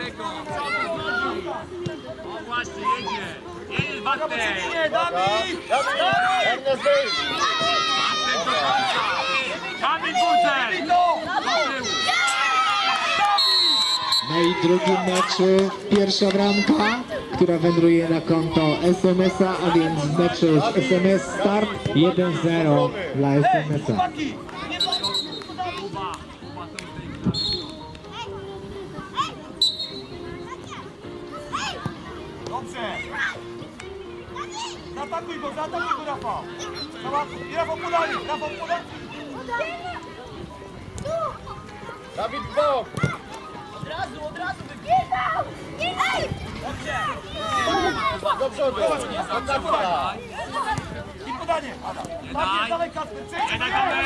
daleko. O właśnie, jedzie. Jedziesz, Bartek. Nie, Dawid! Dawid! Bartek do końca. Dawid Burcel. No i drugim meczu pierwsza bramka, która wędruje na konto SMS-a, a więc w meczu SMS start 1-0 dla SMS-a. Kuba, Kuba są w Dobrze! Zaatakuj go, zaatakuj go, Rafał! I Rafał podaj, Rafał podaj! Dawid w bok! Do przodu! Od Dawida! I podanie! Adam. Nie Tak jest, dalej Kasper, Nie przejdź! Kamil!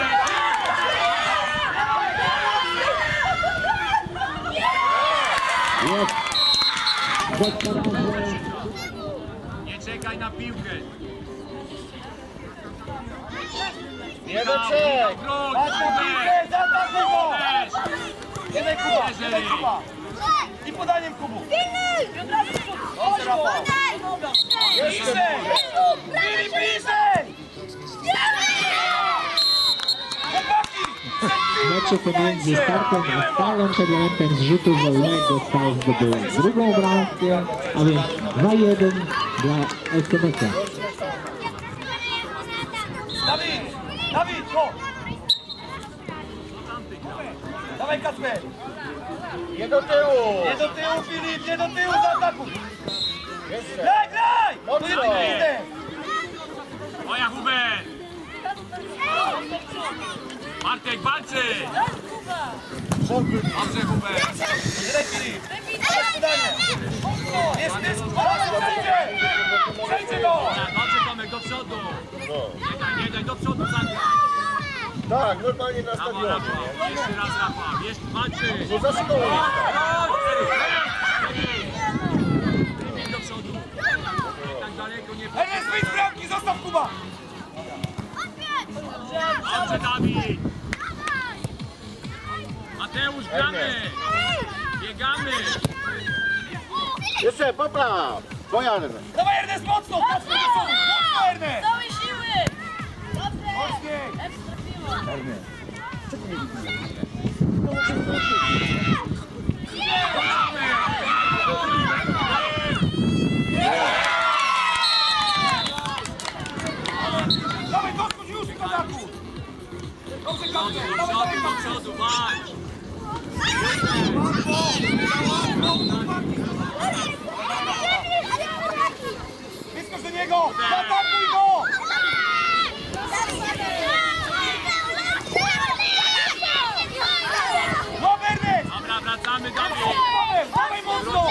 Jest. Czekaj na piłkę! Nie do Michał, trzech! Michał, Patrz na piłkę, zaatakuj go! Jeden Kuba, jeden. Kuba! I podaniem Kubu! Dobrze, Rafał! Bliżej! Byli bliżej! Meczu pomiędzy startem a stalą przed elementem zrzutu wolnego stal zdobyła drugą bramkę, a więc 2-1 dla SMS-a. Dawid! Dawid, chodź! Dawaj Kasper! Nie do tyłu! Nie do tyłu Filip, nie do tyłu, zaatakuj! Graj, graj! Mocno. Moja Hubert! Bartek walczy! Dobrze Hubert! Graj Filip! Dawaj podanie! Jest, jest! Przejdzie! Go! Dobrze Tomek, do przodu! No. Nie daj, nie daj, do przodu zagraj! Tak, normalnie na Brawo stadionie, Rafał! Jeszcze raz Rafał! Jeszcze walczy! nie? Bo za szkołą jest tak. Wybieg do przodu! Nie tak daleko, nie Ernest, wyjdź z bramki, zostaw Kuba! Dobrze Dawid! Mateusz, gramy! Biegamy! Jeszcze, popraw! Bojan! Dawaj Ernest, mocno! Mocno do przodu! Mocno Ernest! Całej siły! Dobrze! Mocniej! Lepszy trafiło! Dawaj, doskocz już kozaku! Dobrze, do Dawaj, dawaj, do przodu, walcz! Wyskocz do niego! Zaatakuj go! Łap Ernest! Dobra, wracamy Dawid! Dawaj, dawaj mocno!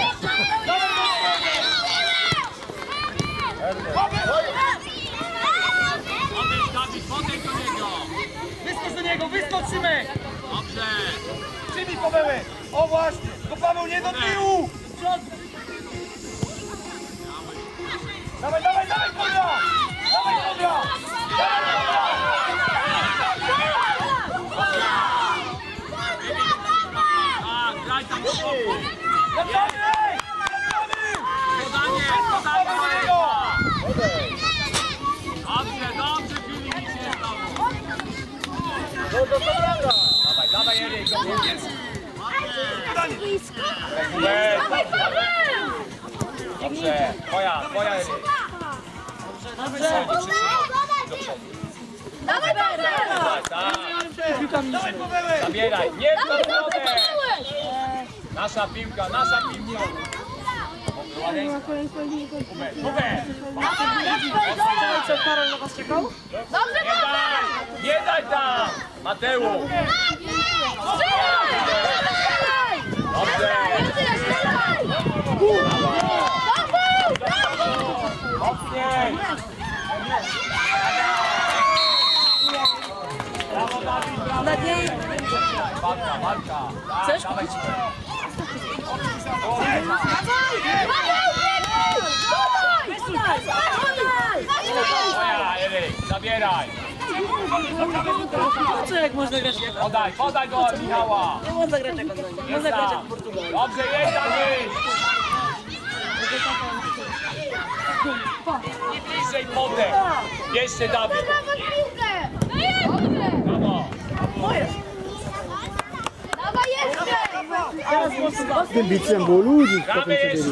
Dawaj mocno! Łap Ernest! Odejdź Dawid, podejdź do niego! Wyskocz do niego, wyskocz Szymek! Dobrze! Przybij Pawełek! O właśnie! To Paweł nie do tyłu! Do przodu! Niego! Dobrze, dobrze Filip, nic nie stało! No to co prawda! Dawaj, dawaj Erik! Dawaj Paweł! Dobrze, twoja, twoja Erik! Dawaj Paweł! Tak, tak, Dawaj Pawełek! zabieraj! Nie w Dawaj Paweł! Nasza piłka, nasza piłka! Was czekał? Dobrze nie daj! Nie daj tam! Mateusz! Strzelaj! Dobrze! Strzelaj! Paweł! Brawo! Nadziei. Walka, walka! Chcesz kupić? Zabieraj! Co jak można grać? Podaj, podaj do Michała! Nie można grać jak on Jest tam. Dobrze, jest Dawid! Bliżej potem. Jeszcze Dawid. Z tym bicem było ludzi, potem się byli.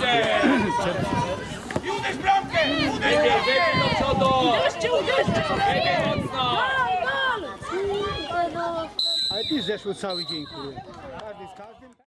uderz bramkę. Uderz bramkę. do przodu! Uderzcie, uderzcie! Wybieg mocno! Ale ty zeszło cały dzień, kurde. Każdy z każdym.